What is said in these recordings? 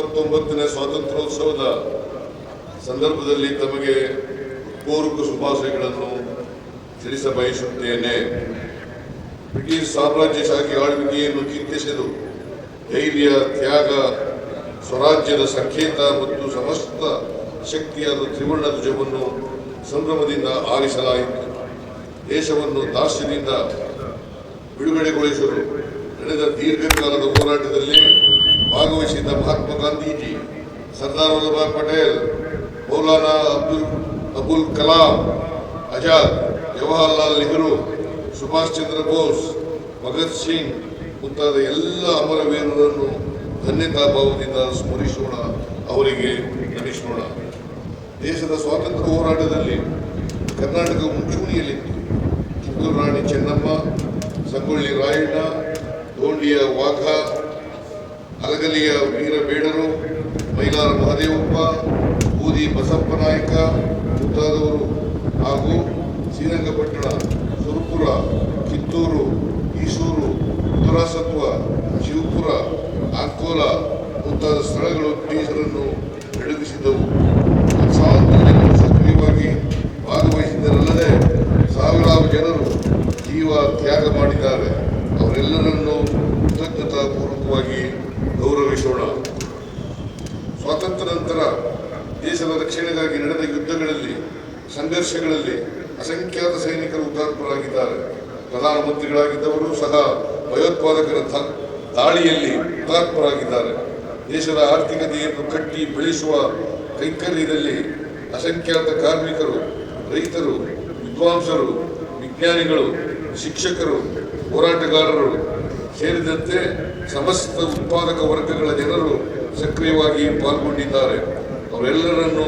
ಎಪ್ಪತ್ತೊಂಬತ್ತನೇ ಸ್ವಾತಂತ್ರ್ಯೋತ್ಸವದ ಸಂದರ್ಭದಲ್ಲಿ ತಮಗೆ ಪೂರ್ವಕ ಶುಭಾಶಯಗಳನ್ನು ತಿಳಿಸ ಬಯಸುತ್ತೇನೆ ಬ್ರಿಟಿಷ್ ಸಾಮ್ರಾಜ್ಯಶಾಹಿ ಆಳ್ವಿಕೆಯನ್ನು ಚಿಂತಿಸಿದು ಧೈರ್ಯ, ತ್ಯಾಗ, ಸ್ವರಾಜ್ಯದ ಸಂಕೇತ ಮತ್ತು ಸಮಸ್ತ ಶಕ್ತಿಯಾದ ತ್ರಿವರ್ಣ ಧ್ವಜವನ್ನು ಸಂಭ್ರಮದಿಂದ ಆರಿಸಲಾಯಿತು. ದೇಶವನ್ನು ದಾಸ್ಯದಿಂದ ಬಿಡುಗಡೆಗೊಳಿಸಲು ನಡೆದ ದೀರ್ಘಕಾಲದ ಹೋರಾಟದಲ್ಲಿ ಭಾಗವಹಿಸಿದ್ದ ಮಹಾತ್ಮ ಗಾಂಧೀಜಿ, ಸರ್ದಾರ್ ವಲ್ಲಭಾಯ್ ಪಟೇಲ್, ಮೌಲಾನಾ ಅಬ್ದುಲ್, ಅಬುಲ್ ಕಲಾಂ ಆಜಾದ್ ಜವಾಹರಲಾಲ್ ನೆಹರು, ಸುಭಾಷ್ ಚಂದ್ರ ಬೋಸ್, ಭಗತ್ ಸಿಂಗ್ ಮುಂತಾದ ಎಲ್ಲ ಅಮರ ವೀರರನ್ನು ಧನ್ಯತಾ ಭಾವದಿಂದ ಸ್ಮರಿಸೋಣ, ಅವರಿಗೆ ನಮಿಸೋಣ ದೇಶದ ಸ್ವಾತಂತ್ರ್ಯ ಹೋರಾಟದಲ್ಲಿ ಕರ್ನಾಟಕ ಮುಂಚೂಣಿಯಲ್ಲಿತ್ತು. ಕಿತ್ತೂರು ರಾಣಿ ಚೆನ್ನಮ್ಮ, ಸಂಗೊಳ್ಳಿ ರಾಯಣ್ಣ, ದೋಂಡಿಯ ವಾಘ ಹಲಗಲಿಯ ವೀರಬೇಡರು ಮೈಲಾರ ಮಹದೇವಪ್ಪ, ಬೂದಿ ಬಸಪ್ಪ ನಾಯಕ, ಮುಂತಾದವರು ಹಾಗೂ ಶ್ರೀರಂಗಪಟ್ಟಣ, ಸುರಪುರ, ಕಿತ್ತೂರು ಈಸೂರು ಉತ್ತರಾಸತ್ವ ಶಿವಪುರ, ಅಂಕೋಲ ಮುಂತಾದ ಸ್ಥಳಗಳು ಬ್ರಿಟಿಷರನ್ನು ನಡುಗಿಸಿದ್ದವು ದೇಶದ ಆರ್ಥಿಕತೆಯನ್ನು ಕಟ್ಟಿ ಬೆಳೆಸುವ ಕೈಂಕರ್ಯದಲ್ಲಿ ಅಸಂಖ್ಯಾತ ಕಾರ್ಮಿಕರು, ರೈತರು, ವಿದ್ವಾಂಸರು, ವಿಜ್ಞಾನಿಗಳು, ಶಿಕ್ಷಕರು, ಹೋರಾಟಗಾರರು ಸೇರಿದಂತೆ ಸಮಸ್ತ ಉತ್ಪಾದಕ ವರ್ಗಗಳ ಜನರು ಸಕ್ರಿಯವಾಗಿ ಪಾಲ್ಗೊಂಡಿದ್ದಾರೆ. ಅವರೆಲ್ಲರನ್ನು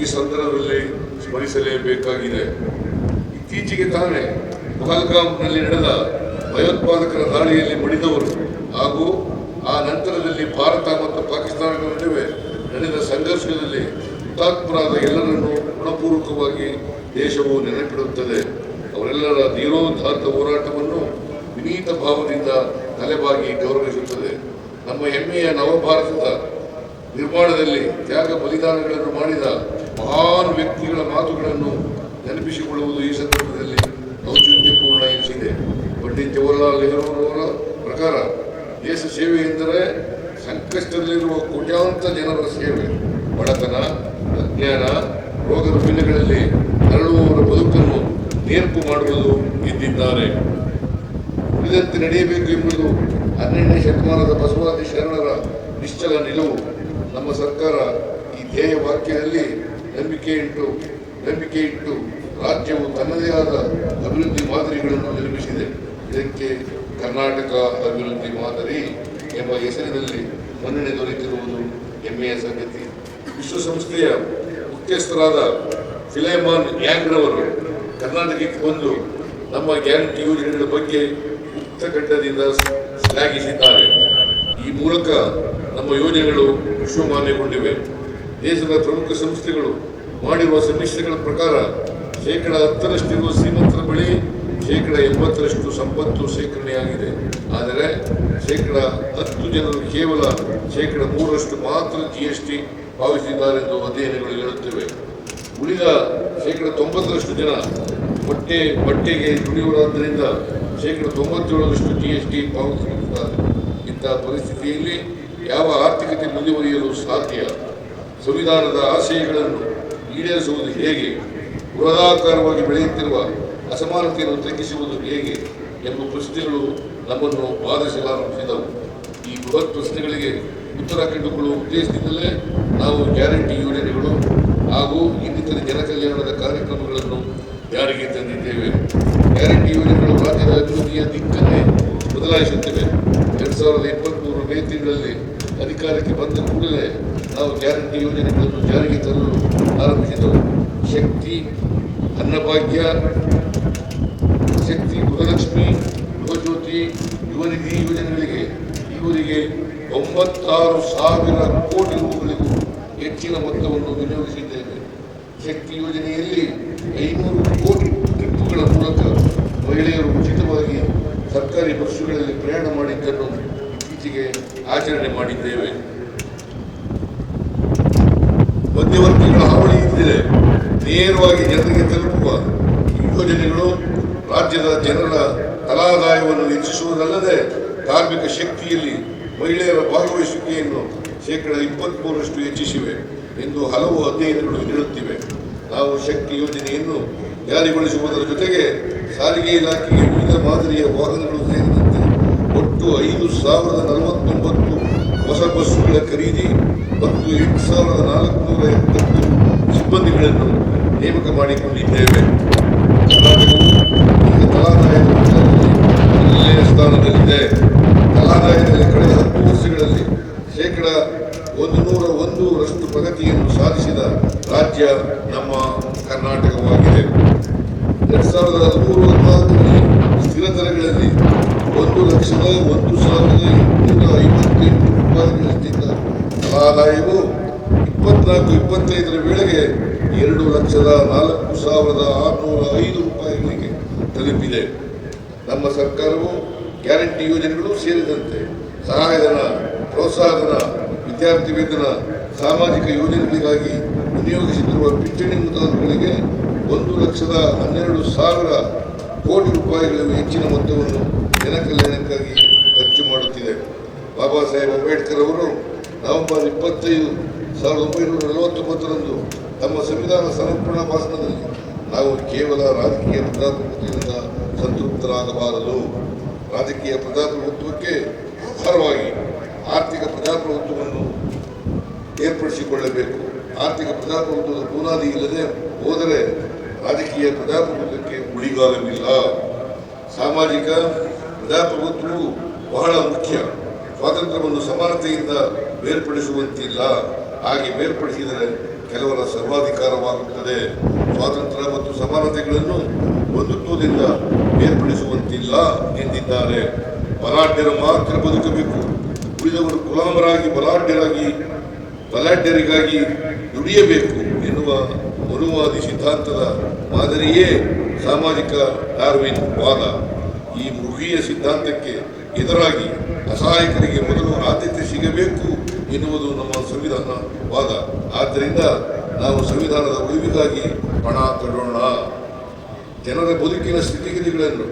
ಈ ಸಂದರ್ಭದಲ್ಲಿ ಸ್ಮರಿಸಲೇಬೇಕಾಗಿದೆ. ಇತ್ತೀಚೆಗೆ ತಾನೇ ಪಹಲ್ಗಾಮ್ನಲ್ಲಿ ನಡೆದ ಭಯೋತ್ಪಾದಕರ ದಾಳಿಯಲ್ಲಿ ಮಡಿದವರು ಹಾಗೂ ಆ ನಂತರದಲ್ಲಿ ಭಾರತ ಮತ್ತು ಪಾಕಿಸ್ತಾನಗಳ ನಡುವೆ ನಡೆದ ಸಂಘರ್ಷದಲ್ಲಿ ಹುತಾತ್ಮರಾದ ಎಲ್ಲರನ್ನು ಗುಣಪೂರ್ವಕವಾಗಿ ದೇಶವು ನೆನಪಿಡುತ್ತದೆ. ಅವರೆಲ್ಲರ ಧೀರೋದ್ಧಾರದ ಹೋರಾಟವನ್ನು ವಿನೀತ ಭಾವದಿಂದ ತಲೆಬಾಗಿ ಗೌರವಿಸುತ್ತದೆ. ನಮ್ಮ ಹೆಮ್ಮೆಯ ನವಭಾರತದ ನಿರ್ಮಾಣದಲ್ಲಿ ತ್ಯಾಗ ಬಲಿದಾನಗಳನ್ನು ಮಾಡಿದ ಮಹಾನ್ ವ್ಯಕ್ತಿಗಳ ಮಾತುಗಳನ್ನು ನೆನಪಿಸಿಕೊಳ್ಳುವುದು ಈ ಸಂದರ್ಭದಲ್ಲಿ ಔಚಿತ್ಯಪೂರ್ಣ ಎನಿಸಿದೆ. ಪಂಡಿತ್ ಜವಾಹರ್ಲಾಲ್ ನೆಹರೂರವರ ದೇಶ ಸೇವೆ ಎಂದರೆ ಸಂಕಷ್ಟದಲ್ಲಿರುವ ಕೋಟ್ಯಾಂತರ ಜನರ ಸೇವೆ. ಬಡತನ, ಅಜ್ಞಾನ ರೋಗ ರುಜಿನಗಳಲ್ಲಿ ನರಳುವವರ ಬದುಕನ್ನು ನೇರ್ಪು ಮಾಡುವುದು ಎಂದಿದ್ದಾರೆ ಉಳಿದಂತೆ ನಡೆಯಬೇಕು ಎಂಬುದು ಹನ್ನೆರಡನೇ ಶತಮಾನದ ಬಸವಾದಿ ಶರಣರ ನಿಶ್ಚಲ ನಿಲುವು. ನಮ್ಮ ಸರ್ಕಾರ ಈ ಧ್ಯೇಯ ವಾಕ್ಯದಲ್ಲಿ ನಂಬಿಕೆ ಇಟ್ಟು ನಂಬಿಕೆ ಇಟ್ಟು ರಾಜ್ಯವು ತನ್ನದೇ ಆದ ಅಭಿವೃದ್ಧಿ ಮಾದರಿಗಳನ್ನು ನಿರ್ಮಿಸಿದೆ. ಇದಕ್ಕೆ ಕರ್ನಾಟಕ ಅಭಿವೃದ್ಧಿ ಮಾದರಿ ಎಂಬ ಹೆಸರಿನಲ್ಲಿ ಮನ್ನಣೆ ದೊರೆತಿರುವುದು ಹೆಮ್ಮೆಯ ಸಂಗತಿ. ವಿಶ್ವಸಂಸ್ಥೆಯ ಮುಖ್ಯಸ್ಥರಾದ ಫಿಲೇಮಾನ್ ಯಾಂಗ್ರವರು ಕರ್ನಾಟಕಕ್ಕೆ ಬಂದು ನಮ್ಮ ಗ್ಯಾರಂಟಿ ಯೋಜನೆಗಳ ಬಗ್ಗೆ ಮುಕ್ತಕಂಠದಿಂದ ಶ್ಲಾಘಿಸಿದ್ದಾರೆ. ಈ ಮೂಲಕ ನಮ್ಮ ಯೋಜನೆಗಳು ವಿಶ್ವಮಾನ್ಯಗೊಂಡಿವೆ. ದೇಶದ ಪ್ರಮುಖ ಸಂಸ್ಥೆಗಳು ಮಾಡಿರುವ ಸಮೀಕ್ಷೆಗಳ ಪ್ರಕಾರ ಶೇಕಡ ಹತ್ತರಷ್ಟಿರುವ ಶ್ರೀಮಂತರ ಬಳಿ ಶೇಕಡ ಎಂಬತ್ತರಷ್ಟು ಸಂಪತ್ತು ಶೇಖರಣೆಯಾಗಿದೆ. ಆದರೆ ಶೇಕಡ ಹತ್ತು ಜನರು ಕೇವಲ ಶೇಕಡ ಮೂರರಷ್ಟು ಮಾತ್ರ ಜಿ ಎಸ್ ಟಿ ಪಾವತಿಸಿದ್ದಾರೆಂದು ಅಧ್ಯಯನಗಳು ಹೇಳುತ್ತವೆ. ಉಳಿದ ಶೇಕಡ ತೊಂಬತ್ತರಷ್ಟು ಜನ ಬಟ್ಟೆ, ಬಟ್ಟೆಗೆ ದುಡಿಯುವುದಾದ್ದರಿಂದ ಶೇಕಡ ತೊಂಬತ್ತೇಳರಷ್ಟು ಜಿ ಎಸ್ ಟಿ ಪಾವತಿಸುತ್ತಾರೆ ಇಂತಹ ಪರಿಸ್ಥಿತಿಯಲ್ಲಿ ಯಾವ ಆರ್ಥಿಕತೆ ಮುಂದುವರಿಯಲು ಸಾಧ್ಯ? ಸಂವಿಧಾನದ ಆಶಯಗಳನ್ನು ಈಡೇರಿಸುವುದು ಹೇಗೆ? ಬೃಹದಾಕಾರವಾಗಿ ಬೆಳೆಯುತ್ತಿರುವ ಅಸಮಾನತೆಯನ್ನು ತಗ್ಗಿಸುವುದು ಹೇಗೆ ಎಂಬ ಪ್ರಶ್ನೆಗಳು ನಮ್ಮನ್ನು ಬಾಧಿಸಲಾರಂಭಿಸಿದವು. ಈ ಬೃಹತ್ ಪ್ರಶ್ನೆಗಳಿಗೆ ಉತ್ತರ ಕಂಡುಕೊಳ್ಳುವ ಉದ್ದೇಶದಿಂದಲೇ ನಾವು ಗ್ಯಾರಂಟಿ ಯೋಜನೆಗಳು ಹಾಗೂ ಇನ್ನಿತರ ಜನಕಲ್ಯಾಣದ ಕಾರ್ಯಕ್ರಮಗಳನ್ನು ಜಾರಿಗೆ ತಂದಿದ್ದೇವೆ. ಗ್ಯಾರಂಟಿ ಯೋಜನೆಗಳು ರಾಜ್ಯದ ಅಭಿವೃದ್ಧಿಯ ದಿಕ್ಕನ್ನೇ ಬದಲಾಯಿಸುತ್ತಿವೆ. ಎರಡು ಸಾವಿರದ ಇಪ್ಪತ್ತ್ಮೂರು ಮೇ ತಿಂಗಳಲ್ಲಿ ಅಧಿಕಾರಕ್ಕೆ ಬಂದ ಕೂಡಲೇ ನಾವು ಗ್ಯಾರಂಟಿ ಯೋಜನೆಗಳನ್ನು ಜಾರಿಗೆ ತರಲು ಆರಂಭಿಸಿದವು. ಶಕ್ತಿ, ಅನ್ನಭಾಗ್ಯ ಶಕ್ತಿ ಗೃಹಲಕ್ಷ್ಮಿ ಗೃಹಜ್ಯೋತಿ ಯುವನಿಧಿ ಯೋಜನೆಗಳಿಗೆ ಇವರಿಗೆ ಒಂಬತ್ತಾರು ಸಾವಿರ ಕೋಟಿ ರೂಪಾಯಿಗಳಿಗೂ ಹೆಚ್ಚಿನ ಮೊತ್ತವನ್ನು ವಿನಿಯೋಗಿಸಿದ್ದೇವೆ ಶಕ್ತಿ ಯೋಜನೆಯಲ್ಲಿ ಐನೂರು ಕೋಟಿ ಟ್ರಿಪ್ಗಳ ಮೂಲಕ ಮಹಿಳೆಯರು ಉಚಿತವಾಗಿ ಸರ್ಕಾರಿ ಬಸ್ಸುಗಳಲ್ಲಿ ಪ್ರಯಾಣ ಮಾಡಿದ್ದನ್ನು ಇತ್ತೀಚೆಗೆ ಆಚರಣೆ ಮಾಡಿದ್ದೇವೆ. ಮಧ್ಯವರ್ತಿಗಳ ಹಾವಳಿ ಇದ್ದರೆ ನೇರವಾಗಿ ಜನರಿಗೆ ತಲುಪುವ ಯೋಜನೆಗಳು ರಾಜ್ಯದ ಜನರ ತಲಾದಾಯವನ್ನು ಹೆಚ್ಚಿಸುವುದಲ್ಲದೆ ಕಾರ್ಮಿಕ ಶಕ್ತಿಯಲ್ಲಿ ಮಹಿಳೆಯರ ಭಾಗವಹಿಸುವಿಕೆಯನ್ನು ಶೇಕಡ ಇಪ್ಪತ್ಮೂರರಷ್ಟು ಹೆಚ್ಚಿಸಿವೆ ಎಂದು ಹಲವು ಅಧ್ಯಯನಗಳು ಹೇಳುತ್ತಿವೆ ನಾವು ಶಕ್ತಿ ಯೋಜನೆಯನ್ನು ಜಾರಿಗೊಳಿಸುವುದರ ಜೊತೆಗೆ ಸಾರಿಗೆ ಇಲಾಖೆಗೆ ವಿವಿಧ ಮಾದರಿಯ ವಾಹನಗಳು ಸೇರಿದಂತೆ ಒಟ್ಟು ಐದು ಸಾವಿರದ ನಲವತ್ತೊಂಬತ್ತು ಹೊಸ ಬಸ್ಸುಗಳ ಖರೀದಿ ಮತ್ತು ಎಂಟು ಸಾವಿರದ ನಾಲ್ಕುನೂರ ಎಪ್ಪತ್ತು ಸಿಬ್ಬಂದಿಗಳನ್ನು ನೇಮಕ ಮಾಡಿಕೊಂಡಿದ್ದೇವೆ. ಈಗ ತಲಾದಾಯದ ಸ್ಥಾನದಲ್ಲಿದೆ ಕಲಾದಾಯದಲ್ಲಿ ಕಳೆದ ಹತ್ತು ವರ್ಷಗಳಲ್ಲಿ ಶೇಕಡ ಒಂದು ನೂರ ಒಂದರಷ್ಟು ಪ್ರಗತಿಯನ್ನು ಸಾಧಿಸಿದ ರಾಜ್ಯ ನಮ್ಮ ಕರ್ನಾಟಕವಾಗಿದೆ. ಎರಡ್ ಸಾವಿರದ ಹದಿಮೂರು ಹದಿನಾಲ್ಕರಲ್ಲಿ ಸ್ಥಿರ ದರಗಳಲ್ಲಿ ಒಂದು ಲಕ್ಷದ ಒಂದು ಸಾವಿರದ ಎಂಟುನೂರ ಐವತ್ತೆಂಟು ರೂಪಾಯಿಗಳಷ್ಟಿದ್ದ ಕಲಾದಾಯವು ಇಪ್ಪತ್ನಾಲ್ಕು ಇಪ್ಪತ್ತೈದರ ವೇಳೆಗೆ ಎರಡು ಲಕ್ಷದ ನಾಲ್ಕು ಸಾವಿರದ ಆರುನೂರ ಐದು ರೂಪಾಯಿಗಳಿಗೆ ತಲುಪಿದೆ. ನಮ್ಮ ಸರ್ಕಾರವು ಗ್ಯಾರಂಟಿ ಯೋಜನೆಗಳು ಸೇರಿದಂತೆ ಸಹಾಯಧನ, ಪ್ರೋತ್ಸಾಹಧನ, ವಿದ್ಯಾರ್ಥಿ ವೇತನ, ಸಾಮಾಜಿಕ ಯೋಜನೆಗಳಿಗಾಗಿ ವಿನಿಯೋಗಿಸುತ್ತಿರುವ ಪಿಂಚಣಿ ಮುಂತಾದವುಗಳಿಗೆ ಒಂದು ಲಕ್ಷದ ಹನ್ನೆರಡು ಸಾವಿರ ಕೋಟಿ ರೂಪಾಯಿಗಳ ಹೆಚ್ಚಿನ ಮೊತ್ತವನ್ನು ಜನಕಲ್ಯಾಣಕ್ಕಾಗಿ ಖರ್ಚು ಮಾಡುತ್ತಿದೆ. ಬಾಬಾ ಸಾಹೇಬ್ ಅಂಬೇಡ್ಕರ್ ಅವರು ನವೆಂಬರ್ ಇಪ್ಪತ್ತೈದು ಸಾವಿರದ ಒಂಬೈನೂರ ನಲವತ್ತೊಂಬತ್ತರಂದು ತಮ್ಮ ಸಂವಿಧಾನ ಸಮರ್ಪಣಾ ಭಾಷಣದಲ್ಲಿ ನಾವು ಕೇವಲ ರಾಜಕೀಯ ಪ್ರಜಾಪ್ರಭುತ್ವದಿಂದ ಸಂತೃಪ್ತರಾಗಬಾರದು. ರಾಜಕೀಯ ಪ್ರಜಾಪ್ರಭುತ್ವಕ್ಕೆ ಆಧಾರವಾಗಿ ಆರ್ಥಿಕ ಪ್ರಜಾಪ್ರಭುತ್ವವನ್ನು ಏರ್ಪಡಿಸಿಕೊಳ್ಳಬೇಕು. ಆರ್ಥಿಕ ಪ್ರಜಾಪ್ರಭುತ್ವದ ಬುನಾದಿ ಇಲ್ಲದೆ ಹೋದರೆ ರಾಜಕೀಯ ಪ್ರಜಾಪ್ರಭುತ್ವಕ್ಕೆ ಉಳಿಗಾಲವಿಲ್ಲ. ಸಾಮಾಜಿಕ ಪ್ರಜಾಪ್ರಭುತ್ವವು ಬಹಳ ಮುಖ್ಯ. ಸ್ವಾತಂತ್ರ್ಯವನ್ನು ಸಮಾನತೆಯಿಂದ ಬೇರ್ಪಡಿಸುವಂತಿಲ್ಲ. ಹಾಗೆ ಬೇರ್ಪಡಿಸಿದರೆ ಕೆಲವರ ಸರ್ವಾಧಿಕಾರವಾಗುತ್ತದೆ. ಸ್ವಾತಂತ್ರ್ಯ ಮತ್ತು ಸಮಾನತೆಗಳನ್ನು ಬಂಧುತ್ವದಿಂದ ಬೇರ್ಪಡಿಸುವಂತಿಲ್ಲ ಎಂದಿದ್ದಾರೆ. ಬಲಾಢ್ಯರು ಮಾತ್ರ ಬದುಕಬೇಕು. ಉಳಿದವರು ಗುಲಾಮರಾಗಿ, ಬಲಾಢ್ಯರಾಗಿ, ಬಲಾಢ್ಯರಿಗಾಗಿ ದುಡಿಯಬೇಕು ಎನ್ನುವ ಮನುವಾದಿ ಸಿದ್ಧಾಂತದ ಮಾದರಿಯೇ ಸಾಮಾಜಿಕ ಡಾರ್ವಿನ್ ವಾದ. ಈ ಮೃಗೀಯ ಸಿದ್ಧಾಂತಕ್ಕೆ ಎದುರಾಗಿ ಅಸಹಾಯಕರಿಗೆ ಮೊದಲು ಆದ್ಯತೆ ಸಿಗಬೇಕು ಎನ್ನುವುದು ನಮ್ಮ ಸಂವಿಧಾನ ವಾದ. ಆದ್ದರಿಂದ ನಾವು ಸಂವಿಧಾನದ ಉಳಿವಿಗಾಗಿ ಪಣ ತೊಡೋಣ ಜನರ ಬದುಕಿನ ಸ್ಥಿತಿಗತಿಗಳನ್ನು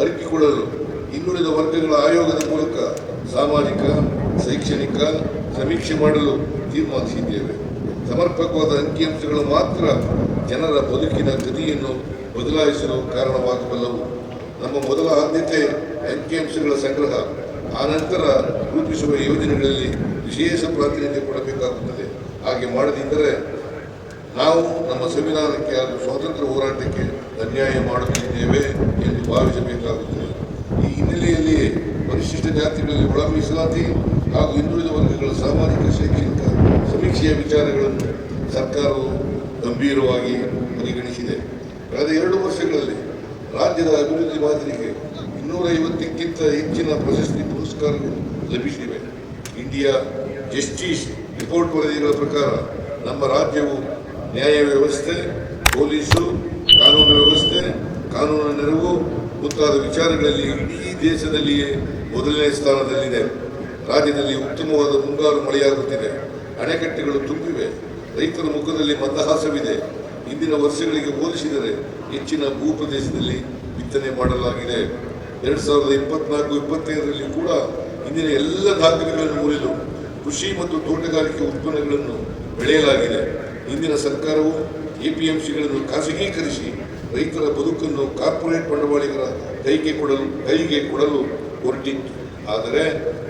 ಅರಿತುಕೊಳ್ಳಲು ಇನ್ನುಳಿದ ವರ್ಗಗಳ ಆಯೋಗದ ಮೂಲಕ ಸಾಮಾಜಿಕ, ಶೈಕ್ಷಣಿಕ ಸಮೀಕ್ಷೆ ಮಾಡಲು ತೀರ್ಮಾನಿಸಿದ್ದೇವೆ. ಸಮರ್ಪಕವಾದ ಅಂಕಿಅಂಶಗಳು ಮಾತ್ರ ಜನರ ಬದುಕಿನ ಗತಿಯನ್ನು ಬದಲಾಯಿಸಲು ಕಾರಣವಾಗಬಲ್ಲವು. ನಮ್ಮ ಮೊದಲ ಆದ್ಯತೆ ಅಂಕಿಅಂಶಗಳ ಸಂಗ್ರಹ ಆನಂತರ ರೂಪಿಸುವ ಯೋಜನೆಗಳಲ್ಲಿ ವಿಶೇಷ ಪ್ರಾತಿನಿಧ್ಯ ಕೊಡಬೇಕಾಗುತ್ತದೆ. ಹಾಗೆ ಮಾಡದಿದ್ದರೆ ನಾವು ನಮ್ಮ ಸಂವಿಧಾನಕ್ಕೆ ಹಾಗೂ ಸ್ವಾತಂತ್ರ್ಯ ಹೋರಾಟಕ್ಕೆ ಅನ್ಯಾಯ ಮಾಡುತ್ತಿದ್ದೇವೆ ಎಂದು ಭಾವಿಸಬೇಕಾಗುತ್ತದೆ. ಈ ಹಿನ್ನೆಲೆಯಲ್ಲಿ ಪರಿಶಿಷ್ಟ ಜಾತಿಗಳಲ್ಲಿ ಒಳ ಮೀಸಲಾತಿ ಹಾಗೂ ಹಿಂದುಳಿದ ವರ್ಗಗಳ ಸಾಮಾಜಿಕ ಶೈಕ್ಷಣಿಕ ಸಮೀಕ್ಷೆಯ ವಿಚಾರಗಳನ್ನು ಸರ್ಕಾರವು ಗಂಭೀರವಾಗಿ ಪರಿಗಣಿಸಿದೆ. ಕಳೆದ ಎರಡು ವರ್ಷಗಳಲ್ಲಿ ರಾಜ್ಯದ ಅಭಿವೃದ್ಧಿ ಮಾದರಿಗೆ ಇನ್ನೂರೈವತ್ತಕ್ಕಿಂತ ಹೆಚ್ಚಿನ ಪ್ರಶಸ್ತಿ ಪುರಸ್ಕಾರಗಳು ಲಭಿಸಿವೆ. ಇಂಡಿಯಾ ಜಸ್ಟಿಸ್ ರಿಪೋರ್ಟ್ ವರದಿಗಳ ಪ್ರಕಾರ ನಮ್ಮ ರಾಜ್ಯವು ನ್ಯಾಯ ವ್ಯವಸ್ಥೆ, ಪೊಲೀಸು, ಕಾನೂನು ವ್ಯವಸ್ಥೆ ಕಾನೂನು ನೆರವು ಮುಂತಾದ ವಿಚಾರಗಳಲ್ಲಿ ಇಡೀ ದೇಶದಲ್ಲಿಯೇ ಮೊದಲನೇ ಸ್ಥಾನದಲ್ಲಿದೆ. ರಾಜ್ಯದಲ್ಲಿ ಉತ್ತಮವಾದ ಮುಂಗಾರು ಮಳೆಯಾಗುತ್ತಿದೆ. ಅಣೆಕಟ್ಟೆಗಳು ತುಂಬಿವೆ. ರೈತರ ಮುಖದಲ್ಲಿ ಮಂದಹಾಸವಿದೆ. ಇಂದಿನ ವರ್ಷಗಳಿಗೆ ಹೋಲಿಸಿದರೆ ಹೆಚ್ಚಿನ ಭೂಪ್ರದೇಶದಲ್ಲಿ ಬಿತ್ತನೆ ಮಾಡಲಾಗಿದೆ. ಎರಡು ಸಾವಿರದ ಇಪ್ಪತ್ನಾಲ್ಕು, ಇಪ್ಪತ್ತೈದರಲ್ಲಿ ಕೂಡ ಇಂದಿನ ಎಲ್ಲ ದಾಖಲೆಗಳನ್ನು ಮುರಿದು ಕೃಷಿ ಮತ್ತು ತೋಟಗಾರಿಕೆ ಉತ್ಪನ್ನಗಳನ್ನು ಬೆಳೆಯಲಾಗಿದೆ. ಇಂದಿನ ಸರ್ಕಾರವು ಎ ಪಿ ಎಂ ಸಿಗಳನ್ನು ಖಾಸಗೀಕರಿಸಿ ರೈತರ ಬದುಕನ್ನು ಕಾರ್ಪೊರೇಟ್ ಬಂಡವಾಳಿಗರ ಕೈಗೆ ಕೊಡಲು ಕೈಗೆ ಕೊಡಲು ಹೊರಟಿತ್ತು. ಆದರೆ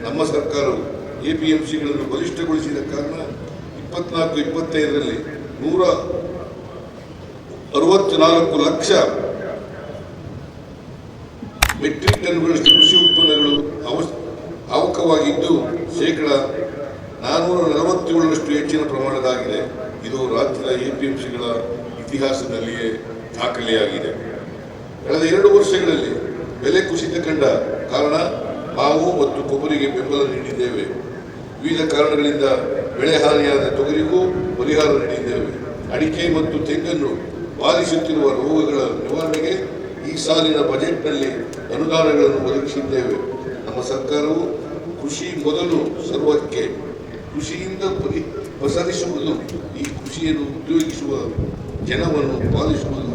ನಮ್ಮ ಸರ್ಕಾರವು ಎ ಪಿ ಎಂ ಸಿಗಳನ್ನು ಬಲಿಷ್ಠಗೊಳಿಸಿದ ಕಾರಣ ಇಪ್ಪತ್ನಾಲ್ಕು, ಇಪ್ಪತ್ತೈದರಲ್ಲಿ ನೂರ ಅರವತ್ನಾಲ್ಕು ಲಕ್ಷ ಮೆಟ್ರಿಕ್ ಟನ್ಗಳಷ್ಟು ಕೃಷಿ ಉತ್ಪನ್ನಗಳು ಅವಕವಾಗಿದ್ದು ಶೇಕಡ ನಾನ್ನೂರ ನಲವತ್ತೇಳರಷ್ಟು ಹೆಚ್ಚಿನ ಪ್ರಮಾಣದಾಗಿದೆ. ಇದು ರಾಜ್ಯದ ಎಪಿಎಂಸಿಗಳ ಇತಿಹಾಸದಲ್ಲಿಯೇ ದಾಖಲೆಯಾಗಿದೆ. ಕಳೆದ ಎರಡು ವರ್ಷಗಳಲ್ಲಿ ಬೆಲೆ ಕುಸಿತ ಕಂಡ ಕಾರಣ ಮಾವು ಮತ್ತು ಕೊಬ್ಬರಿಗೆ ಬೆಂಬಲ ನೀಡಿದ್ದೇವೆ. ವಿವಿಧ ಕಾರಣಗಳಿಂದ ಬೆಳೆ ಹಾನಿಯಾದ ತೊಗರಿಗೂ ಪರಿಹಾರ ನೀಡಿದ್ದೇವೆ. ಅಡಿಕೆ ಮತ್ತು ತೆಂಗನ್ನು ಬಾಧಿಸುತ್ತಿರುವ ರೋಗಗಳ ನಿವಾರಣೆಗೆ ಈ ಸಾಲಿನ ಬಜೆಟ್ನಲ್ಲಿ ಅನುದಾನಗಳನ್ನು ಒದಗಿಸಿದ್ದೇವೆ. ನಮ್ಮ ಸರ್ಕಾರವು ಕೃಷಿ ಮೊದಲು ಸರ್ವಕ್ಕೆ ಕೃಷಿಯಿಂದ ಪರಿ ಪಸರಿಸುವುದು ಈ ಕೃಷಿಯನ್ನು ಉದ್ಯೋಗಿಸುವ ಜನವನ್ನು ಪಾಲಿಸುವುದು,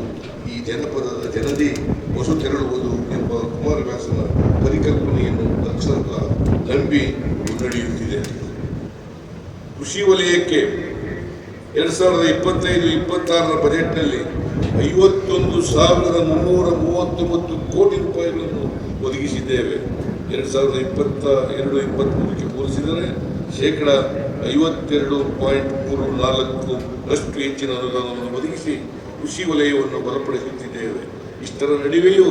ಈ ಜನಪದದ ಜನದಿ ಹೊಸು ತೆರಳುವುದು ಎಂಬ ಕುಮಾರವ್ಯಾಸನ ಪರಿಕಲ್ಪನೆಯನ್ನು ಅಕ್ಷರಕ ನಂಬಿ ಮುನ್ನಡೆಯುತ್ತಿದೆ ಕೃಷಿ ವಲಯಕ್ಕೆ ಎರಡು ಸಾವಿರದ ಇಪ್ಪತ್ತೈದು, ಇಪ್ಪತ್ತಾರರ ಬಜೆಟ್ನಲ್ಲಿ ಐವತ್ತೊಂದು ಸಾವಿರದ ಮುನ್ನೂರ ಮೂವತ್ತೊಂಬತ್ತು ಕೋಟಿ ರೂಪಾಯಿಗಳನ್ನು ಒದಗಿಸಿದ್ದೇವೆ. ಎರಡ್ ಸಾವಿರದ ಇಪ್ಪತ್ತ, ಎರಡು ಇಪ್ಪತ್ತ್ಮೂರಕ್ಕೆ ಹೋಲಿಸಿದರೆ ಶೇಕಡ ಐವತ್ತೆರಡು ಪಾಯಿಂಟ್ ಮೂರು ನಾಲ್ಕು ರಷ್ಟು ಹೆಚ್ಚಿನ ಅನುದಾನವನ್ನು ಒದಗಿಸಿ ಕೃಷಿ ವಲಯವನ್ನು ಬಲಪಡಿಸುತ್ತಿದ್ದೇವೆ. ಇಷ್ಟರ ನಡುವೆಯೂ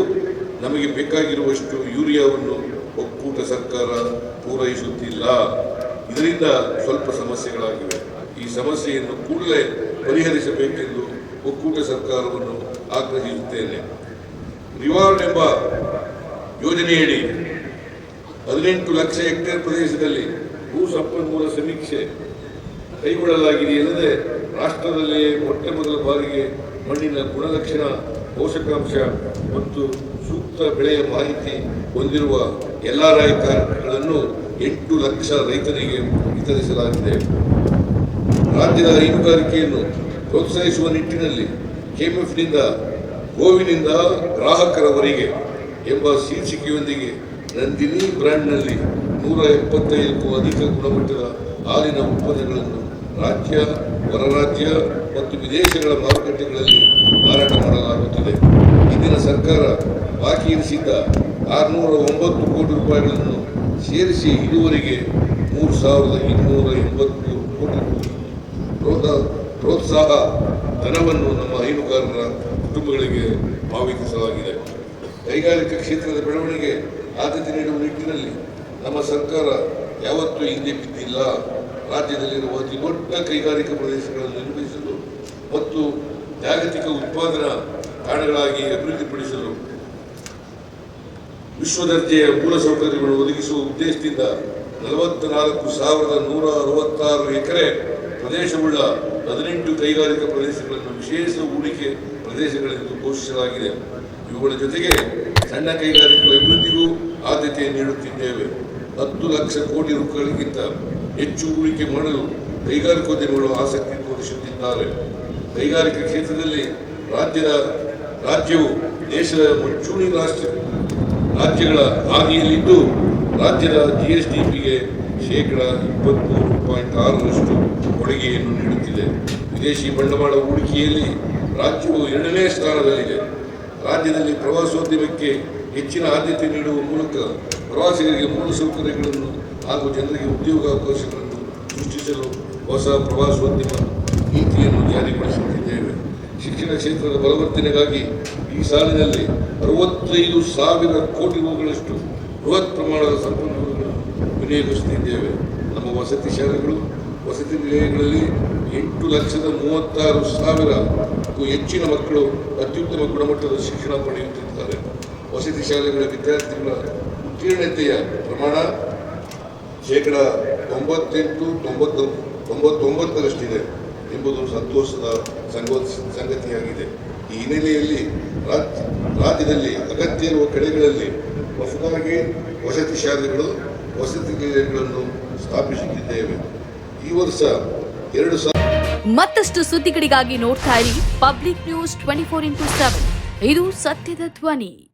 ನಮಗೆ ಬೇಕಾಗಿರುವಷ್ಟು ಯೂರಿಯಾವನ್ನು ಒಕ್ಕೂಟ ಸರ್ಕಾರ ಪೂರೈಸುತ್ತಿಲ್ಲ. ಇದರಿಂದ ಸ್ವಲ್ಪ ಸಮಸ್ಯೆಗಳಾಗಿವೆ. ಈ ಸಮಸ್ಯೆಯನ್ನು ಕೂಡಲೇ ಪರಿಹರಿಸಬೇಕೆಂದು ಒಕ್ಕೂಟ ಸರ್ಕಾರವನ್ನು ಆಗ್ರಹಿಸುತ್ತೇನೆ. ರಿವಾರ್ಡ್ ಎಂಬ ಯೋಜನೆಯಡಿ ಹದಿನೆಂಟು ಲಕ್ಷ ಹೆಕ್ಟೇರ್ ಪ್ರದೇಶದಲ್ಲಿ ಭೂ ಸಂಪನ್ಮೂಲ ಸಮೀಕ್ಷೆ ಕೈಗೊಳ್ಳಲಾಗಿದೆ ಕೈಗೊಳ್ಳಲಾಗಿದೆಯಲ್ಲದೆ ರಾಷ್ಟ್ರದಲ್ಲಿಯೇ ಮೊಟ್ಟ ಮೊದಲ ಬಾರಿಗೆ ಮಣ್ಣಿನ ಗುಣಲಕ್ಷಣ, ಪೋಷಕಾಂಶ ಮತ್ತು ಸೂಕ್ತ ಬೆಳೆಯ ಮಾಹಿತಿ ಹೊಂದಿರುವ ಎಲ್ಲ ಕಾರ್ಡ್ಗಳನ್ನು ಎಂಟು ಲಕ್ಷ ರೈತರಿಗೆ ವಿತರಿಸಲಾಗಿದೆ. ರಾಜ್ಯದ ಹೈನುಗಾರಿಕೆಯನ್ನು ಪ್ರೋತ್ಸಾಹಿಸುವ ನಿಟ್ಟಿನಲ್ಲಿ ಕೆಎಂಎಫ್ನಿಂದ, ಗೋವಿನಿಂದ ಗ್ರಾಹಕರವರೆಗೆ ಎಂಬ ಶೀರ್ಷಿಕೆಯೊಂದಿಗೆ ನಂದಿನಿ ಬ್ರ್ಯಾಂಡ್ನಲ್ಲಿ ನೂರ ಎಪ್ಪತ್ತೈದಕ್ಕೂ ಅಧಿಕ ಗುಣಮಟ್ಟದ ಹಾಲಿನ ಉತ್ಪನ್ನಗಳನ್ನು ರಾಜ್ಯ, ಹೊರರಾಜ್ಯ ಮತ್ತು ವಿದೇಶಗಳ ಮಾರುಕಟ್ಟೆಗಳಲ್ಲಿ ಮಾರಾಟ ಮಾಡಲಾಗುತ್ತಿದೆ. ಇಂದಿನ ಸರ್ಕಾರ ಬಾಕಿ ಇರಿಸಿದ್ದ ಆರುನೂರ ಒಂಬತ್ತು ಕೋಟಿ ರೂಪಾಯಿಗಳನ್ನು ಸೇರಿಸಿ ಇದುವರೆಗೆ ಮೂರು ಸಾವಿರದ ಇನ್ನೂರ ಎಂಬತ್ಮೂರು ಕೋಟಿ ಪ್ರೋತ್ಸಾಹ ಪ್ರೋತ್ಸಾಹ ಧನವನ್ನು ನಮ್ಮ ಹೈನುಗಾರರ ಕುಟುಂಬಗಳಿಗೆ ಪಾವತಿಸಲಾಗಿದೆ. ಕೈಗಾರಿಕಾ ಕ್ಷೇತ್ರದ ಬೆಳವಣಿಗೆ ಆದ್ಯತೆ ನೀಡುವ ನಿಟ್ಟಿನಲ್ಲಿ ನಮ್ಮ ಸರ್ಕಾರ ಯಾವತ್ತೂ ಹಿಂದೆ ಬಿದ್ದಿಲ್ಲ. ರಾಜ್ಯದಲ್ಲಿರುವ ಅತಿ ದೊಡ್ಡ ಕೈಗಾರಿಕಾ ಪ್ರದೇಶಗಳನ್ನು ನಿರ್ಮಿಸಲು ಮತ್ತು ಜಾಗತಿಕ ಉತ್ಪಾದನಾ ತಾಣಗಳಾಗಿ ಅಭಿವೃದ್ಧಿಪಡಿಸಲು ವಿಶ್ವದರ್ಜೆಯ ಮೂಲಸೌಕರ್ಯಗಳನ್ನು ಒದಗಿಸುವ ಉದ್ದೇಶದಿಂದ ನಲವತ್ತ ನಾಲ್ಕು ಸಾವಿರದ ನೂರ ಅರವತ್ತಾರು ಎಕರೆ ಪ್ರದೇಶವುಳ್ಳ ಹದಿನೆಂಟು ಕೈಗಾರಿಕಾ ಪ್ರದೇಶಗಳನ್ನು ವಿಶೇಷ ಹೂಡಿಕೆ ಪ್ರದೇಶಗಳೆಂದು ಘೋಷಿಸಲಾಗಿದೆ. ಇವುಗಳ ಜೊತೆಗೆ ಸಣ್ಣ ಕೈಗಾರಿಕೆಗಳ ಆದ್ಯತೆ ನೀಡುತ್ತಿದ್ದೇವೆ. ಹತ್ತು ಲಕ್ಷ ಕೋಟಿ ರೂಪಾಯಿಗಿಂತ ಹೆಚ್ಚು ಹೂಡಿಕೆ ಮಾಡಲು ಕೈಗಾರಿಕೋದ್ಯಮಿಗಳು ಆಸಕ್ತಿ ತೋರಿಸುತ್ತಿದ್ದಾರೆ. ಕೈಗಾರಿಕಾ ಕ್ಷೇತ್ರದಲ್ಲಿ ರಾಜ್ಯದ, ರಾಜ್ಯವು ದೇಶದ ಮುಂಚೂಣಿ ರಾಷ್ಟ್ರ, ರಾಜ್ಯಗಳ ಹಾದಿಯಲ್ಲಿದ್ದು ರಾಜ್ಯದ ಜಿ ಎಸ್ ಡಿ ಪಿಗೆ ಶೇಕಡ ಇಪ್ಪತ್ತ್ಮೂರು ಪಾಯಿಂಟ್ ಆರರಷ್ಟು ಕೊಡುಗೆಯನ್ನು ನೀಡುತ್ತಿದೆ. ವಿದೇಶಿ ಬಂಡವಾಳ ಹೂಡಿಕೆಯಲ್ಲಿ ರಾಜ್ಯವು ಎರಡನೇ ಸ್ಥಾನದಲ್ಲಿದೆ. ರಾಜ್ಯದಲ್ಲಿ ಪ್ರವಾಸೋದ್ಯಮಕ್ಕೆ ಹೆಚ್ಚಿನ ಆದ್ಯತೆ ನೀಡುವ ಮೂಲಕ ಪ್ರವಾಸಿಗರಿಗೆ ಮೂಲಸೌಕರ್ಯಗಳನ್ನು ಹಾಗೂ ಜನರಿಗೆ ಉದ್ಯೋಗಾವಕಾಶಗಳನ್ನು ಸೃಷ್ಟಿಸಲು ಹೊಸ ಪ್ರವಾಸೋದ್ಯಮ ನೀತಿಯನ್ನು ಜಾರಿಗೊಳಿಸುತ್ತಿದ್ದೇವೆ. ಶಿಕ್ಷಣ ಕ್ಷೇತ್ರದ ಬಲವರ್ಧನೆಗಾಗಿ ಈ ಸಾಲಿನಲ್ಲಿ ಅರವತ್ತೈದು ಸಾವಿರ ಕೋಟಿ ರೂಗಳಷ್ಟು ಬೃಹತ್ ಪ್ರಮಾಣದ ಸಂಪನ್ಮೂಲಗಳನ್ನು ವಿನಿಯೋಗಿಸುತ್ತಿದ್ದೇವೆ. ನಮ್ಮ ವಸತಿ ಶಾಲೆಗಳು, ವಸತಿ ನಿಲಯಗಳಲ್ಲಿ ಎಂಟು ಲಕ್ಷದ ಮೂವತ್ತಾರು ಸಾವಿರಕ್ಕೂ ಹೆಚ್ಚಿನ ಮಕ್ಕಳು ಅತ್ಯುತ್ತಮ ಗುಣಮಟ್ಟದ ಶಿಕ್ಷಣ ಪಡೆಯುತ್ತಿದ್ದಾರೆ. ವಸತಿ ಶಾಲೆಗಳ ವಿದ್ಯಾರ್ಥಿಗಳ ಉತ್ತೀರ್ಣತೆಯ ಪ್ರಮಾಣ ಶೇಕಡ ತೊಂಬತ್ತೆಂಟು ತೊಂಬತ್ತು, ತೊಂಬತ್ತೊಂಬತ್ತರಷ್ಟಿದೆ ಎಂಬುದು ಸಂತೋಷದ ಸಂಗೋ- ಸಂಗತಿಯಾಗಿದೆ. ಈ ಹಿನ್ನೆಲೆಯಲ್ಲಿ ರಾಜ್ಯ ರಾಜ್ಯದಲ್ಲಿ ಅಗತ್ಯ ಇರುವ ಕಡೆಗಳಲ್ಲಿ ಹೊಸದಾಗಿ ವಸತಿ ಶಾಲೆಗಳು, ವಸತಿ ನಿಲಯಗಳನ್ನು ಸ್ಥಾಪಿಸುತ್ತಿದ್ದೇವೆ. ಈ ವರ್ಷ ಎರಡು ಮತ್ತಷ್ಟು ಸುದ್ದಿಗಳಿಗಾಗಿ ನೋಡ್ತಾ ಇರಿ public news twenty four into seven. ಇದು ಸತ್ಯದ ಧ್ವನಿ.